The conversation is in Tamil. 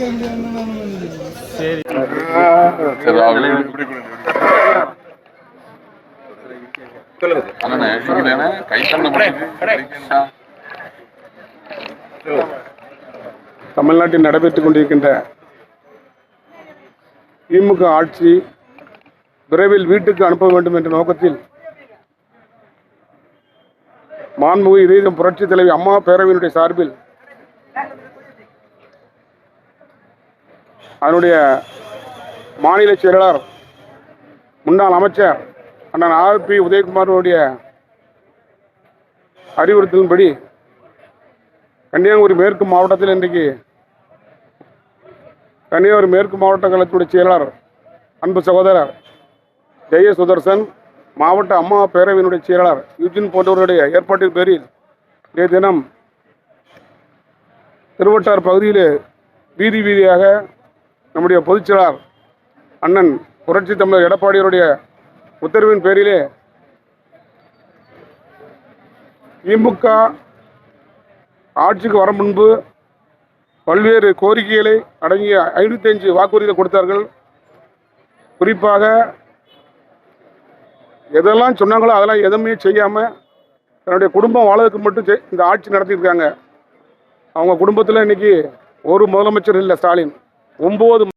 சரி தமிழ்நாட்டில் நடைபெற்றுக் கொண்டிருக்கின்ற திமுக ஆட்சி விரைவில் வீட்டுக்கு அனுப்ப வேண்டும் என்ற நோக்கத்தில் மாண்புமிகு இதயம் புரட்சி தலைவி அம்மா பேரவையினுடைய சார்பில் அதனுடைய மாநில செயலாளர் முன்னாள் அமைச்சர் அண்ணன் ஆர். பி. உதயகுமாரனுடைய அறிவுறுத்தலின்படி கன்னியாகுமரி மேற்கு மாவட்டத்தில் இன்றைக்கு கன்னியாகுமரி மேற்கு மாவட்ட கழகத்துடைய செயலாளர் அன்பு சகோதரர் ஜெய சுதர்சன் மாவட்ட அம்மா பேரவையினுடைய செயலாளர் யூஜின் போன்றவருடைய ஏற்பாட்டின் பேரில் இன்றைய தினம் திருவட்டார் பகுதியில் வீதி வீதியாக நம்முடைய பொதுச்செயலாளர் அண்ணன் புரட்சி தமிழர் எடப்பாடியருடைய உத்தரவின் பேரிலே திமுக ஆட்சிக்கு வர முன்பு பல்வேறு கோரிக்கைகளை அடங்கிய ஐநூற்றி அஞ்சு வாக்குறுதிகளை கொடுத்தார்கள். குறிப்பாக எதெல்லாம் சொன்னாங்களோ அதெல்லாம் எதுவுமே செய்யாமல் தன்னுடைய குடும்பம் வாழ்வதற்கு மட்டும் செய்- இந்த ஆட்சி நடத்தியிருக்காங்க. அவங்க குடும்பத்தில் இன்னைக்கு ஒரு முதலமைச்சர் இல்லை ஸ்டாலின். ஒம்பது